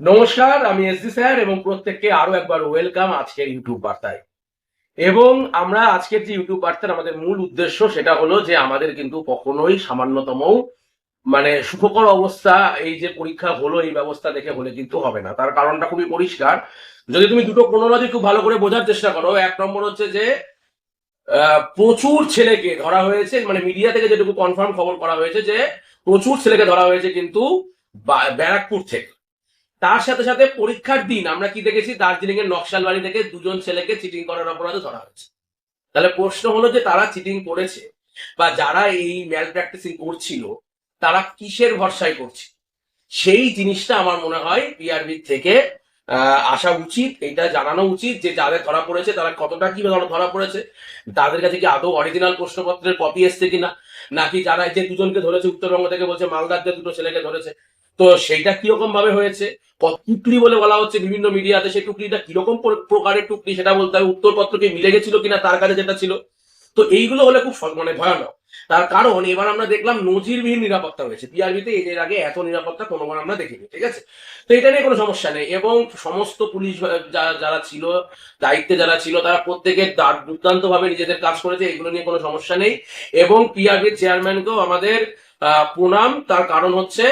নমস্কার, আমি SD sir এবং প্রত্যেককে আরও একবার ওয়েলকাম আজকের ইউটিউব বার্তায়। এবং আমরা আজকের যে ইউটিউব বার্তার আমাদের মূল উদ্দেশ্য সেটা হলো যে আমাদের কিন্তু কখনোই সামান্যতম মানে সুখকর অবস্থা, এই যে পরীক্ষা হলো, এই ব্যবস্থা দেখে হলে কিন্তু হবে না। তার কারণটা খুবই পরিষ্কার। যদি তুমি দুটো ক্রোনোলজি খুব ভালো করে বোঝার চেষ্টা করো, এক নম্বর হচ্ছে যে প্রচুর ছেলেকে ধরা হয়েছে মানে মিডিয়া থেকে যেটুকু কনফার্ম খবর করা হয়েছে যে, প্রচুর ছেলেকে ধরা হয়েছে কিন্তু ব্যারাকপুর থেকে। তার সাথে সাথে পরীক্ষার দিন আমরা কি দেখেছি? দার্জিলিং এর নকশালবাড়ি থেকে দুজন ছেলেকে চিটিং করার অপরাধে ধরা হয়েছে। তাহলে প্রশ্ন হলো যে তারা চিটিং করেছে বা যারা এই ম্যাল প্র্যাকটিসিং করছিল, তারা কিসের ভরসায় করছে? সেই জিনিসটা আমার মনে হয় পিআরবি থেকে আসা উচিত, এটা জানানো উচিত যে যাদের ধরা পড়েছে, তারা কতটা কি ধরা পড়েছে, তাদের কাছে কি আদৌ অরিজিনাল প্রশ্নপত্রের কপি এসছে কিনা? নাকি যারা যে দুজনকে ধরেছে, উত্তরবঙ্গ থেকে বলছে, মালদার যে দুটো ছেলেকে ধরেছে তো সেইটা কীরকম ভাবে হয়েছে? টুকলি বলে বলা হচ্ছে বিভিন্ন মিডিয়াতে সেই টুকলিটা কীরকম প্রকারের টুকলি সেটা বলতে হবে। উত্তরপত্র কি মিলে গেছিল কিনা, তার কাছে যেটা ছিল। তো এইগুলো হলে খুব মানে ভয়ানক। তার কারণ, এবার আমরা দেখলাম নজিরবিহীন নিরাপত্তা হয়েছে পিআরবিতে এর আগে এত নিরাপত্তা কোনোবার আমরা দেখিনি, ঠিক আছে? তো এটা নিয়ে কোনো সমস্যা নেই। এবং সমস্ত পুলিশ যারা ছিল, দায়িত্বে যারা ছিল, তারা প্রত্যেকে দুর্দান্ত ভাবে নিজেদের কাজ করেছে। এগুলো নিয়ে কোনো সমস্যা নেই। এবং পিআরবির চেয়ারম্যানকেও আমাদের প্রণাম। তার কারণ হচ্ছে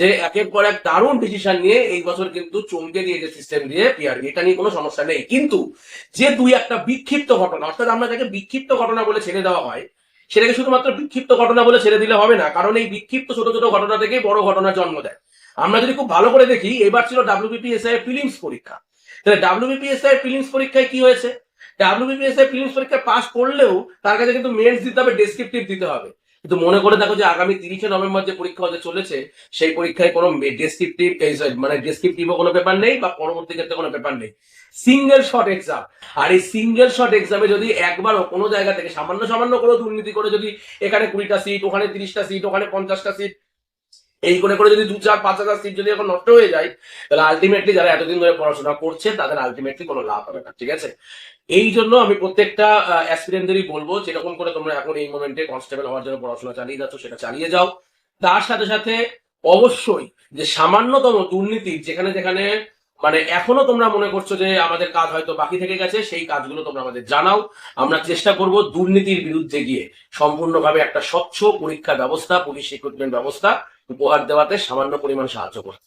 যে একের পর এক দারুণ ডিসিশন নিয়ে এই বছর কিন্তু চমকে দিয়েছে সিস্টেম দিয়ে পিআরবি এটা নিয়ে কোনো সমস্যা নেই। কিন্তু যে দুই একটা বিক্ষিপ্ত ঘটনা, অর্থাৎ আমরা যাকে বিক্ষিপ্ত ঘটনা বলে ছেড়ে দেওয়া হয়, সেটাকে শুধুমাত্র বিক্ষিপ্ত ঘটনা বলে ছেড়ে দিলে হবে না, কারণ এই বিক্ষিপ্ত ছোট ছোট ঘটনা থেকেই বড় ঘটনা জন্ম দেয়। আমরা যদি খুব ভালো করে দেখি, এবার ছিল ডাব্লিউবিপিএসআই ফিলিংস পরীক্ষা। তাহলে ডাব্লিউবিপিএসআই ফিলিংস পরীক্ষায় কি হয়েছে? ডাব্লিউবিপিএসআই ফিলিংস পরীক্ষা পাস করলেও তার কাছে কিন্তু মেন্স দিতে হবে ডেসক্রিপটিভ দিতে হবে। কিন্তু মনে করে দেখো যে আগামী তিরিশে নভেম্বর যে পরীক্ষা হতে চলেছে, সেই পরীক্ষায় কোনো ডেসক্রিপটিভ মানে ডেসক্রিপটিভও কোনো পেপার নেই বা পরবর্তী ক্ষেত্রে কোনো পেপার নেই। সিঙ্গেল শট এক্সাম আর এই সিঙ্গেল শট এক্সামে যদি একবারও কোনো জায়গা থেকে সামান্য সামান্য কোনো দুর্নীতি করে যদি এখানে কুড়িটা সিট ওখানে তিরিশটা সিট ওখানে পঞ্চাশটা সিট এই করে করে যদি দু চার, পাঁচ হাজার সিট যদি এখন নষ্ট হয়ে যায়, তাহলে আলটিমেটলি যারা এতদিন ধরে পড়াশোনা করছে, তাদের আলটিমেটলি কোনো লাভ হবে না, ঠিক আছে? এই জন্য আমি প্রত্যেকটা অ্যাসপিরেন্টদেরই বলব যেরকম করে তোমরা এখন এই মোমেন্টে কনস্টেবল হওয়ার জন্য পড়াশোনা চালিয়ে যাচ্ছ, সেটা চালিয়ে যাও। তার সাথে সাথে অবশ্যই যে সামান্যতম দুর্নীতি যেখানে যেখানে মানে এখনও তোমরা মনে করছ যে আমাদের কাজ হয়তো বাকি থেকে গেছে, সেই কাজগুলো তোমরা আমাদের জানাও। আমরা চেষ্টা করব দুর্নীতির বিরুদ্ধে গিয়ে সম্পূর্ণভাবে একটা স্বচ্ছ পরীক্ষা ব্যবস্থা, পুলিশ রিক্রুটমেন্ট ব্যবস্থা উপহার দেওয়াতে সামান্য পরিমাণ সাহায্য করে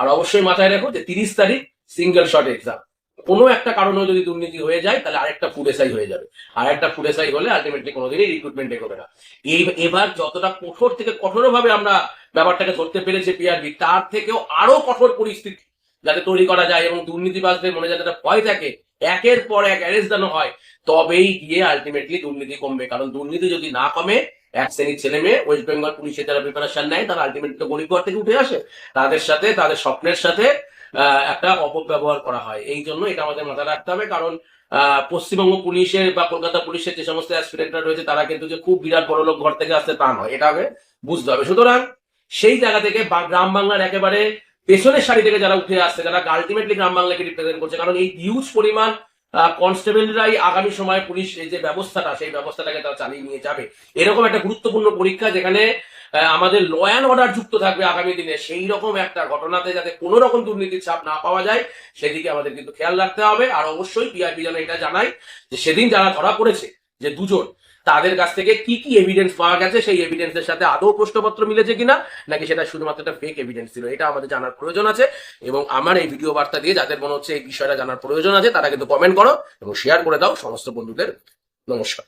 আর অবশ্যই মাথায় রাখো যে তিরিশ তারিখ সিঙ্গেল শট এক্সাম কোনো একটা কারণে যদি দুর্নীতি হয়ে যায়, তাহলে আরেকটা ফুড এসআই হয়ে যাবে। আর একটা ফুড এসআই হলে আলটিমেটলি কোনোদিনই রিক্রুটমেন্ট এগোবে না। এই এবার যতটা কঠোর থেকে কঠোরভাবে আমরা ব্যাপারটাকে ধরতে পেরেছি পিআরবি তার থেকেও আরও কঠোর পরিস্থিতি যাতে তৈরি করা যায় এবং দুর্নীতিবাজদের মনে যাতে ভয় থাকে, একের পর এক অ্যারেস্ট দানো হয়, তবেই গিয়ে আলটিমেটলি দুর্নীতি কমবে। কারণ দুর্নীতি যদি না কমে এক শ্রেণির ছেলে মেয়ে ওয়েস্ট বেঙ্গল পুলিশের যারা প্রিপারেশন নেয়, তারা আলটিমেটলি তো গরিবঘর থেকে উঠে আসে। তাদের সাথে, তাদের স্বপ্নের সাথে একটা অপব্যবহার করা হয়। এই জন্য এটা আমাদের মাথায় রাখতে হবে, কারণ পশ্চিমবঙ্গ পুলিশের বা কলকাতা পুলিশের যে সমস্ত অ্যাসপিরেন্টরা রয়েছে, তারা কিন্তু যে খুব বিরাট বড় লোক ঘর থেকে আসতে তা নয়। এটা আগে বুঝতে হবে। সুতরাং সেই জায়গা থেকে গ্রাম বাংলার একেবারে পেছনের সারি থেকে যারা উঠে আসছে, যারা আলটিমেটলি গ্রাম বাংলাকে রিপ্রেজেন্ট করছে, কারণ এই হিউজ পরিমাণ কনস্টেবলরাই আগামী সময় পুলিশ এই যে ব্যবস্থাটা, সেই ব্যবস্থাটাকে তারা চালিয়ে নিয়ে যাবে। এরকম একটা গুরুত্বপূর্ণ পরীক্ষা যেখানে আমাদের ল অ্যান্ড অর্ডার যুক্ত থাকবে আগামী দিনে, সেই রকম একটা ঘটনাতে যাতে কোনো রকম দুর্নীতির ছাপ না পাওয়া যায়, সেদিকে আমাদের কিন্তু খেয়াল রাখতে হবে। আর অবশ্যই পিআরপি যেন এটা জানাই যে সেদিন যারা ধরা পড়েছে যে দুজন, তাদের কাছ থেকে কি কি এভিডেন্স পাওয়া গেছে, সেই এভিডেন্সের সাথে আদৌ প্রশ্নপত্র মিলেছে কিনা, নাকি সেটা শুধুমাত্র একটা ফেক এভিডেন্স ছিল? এটা আমাদের জানার প্রয়োজন আছে, এবং আমার এই ভিডিও বার্তা দিয়ে যাদের মনে হচ্ছে এই বিষয়টা জানার প্রয়োজন আছে, তারা কিন্তু কমেন্ট করো এবং শেয়ার করে দাও, সমস্ত বন্ধুদের। নমস্কার।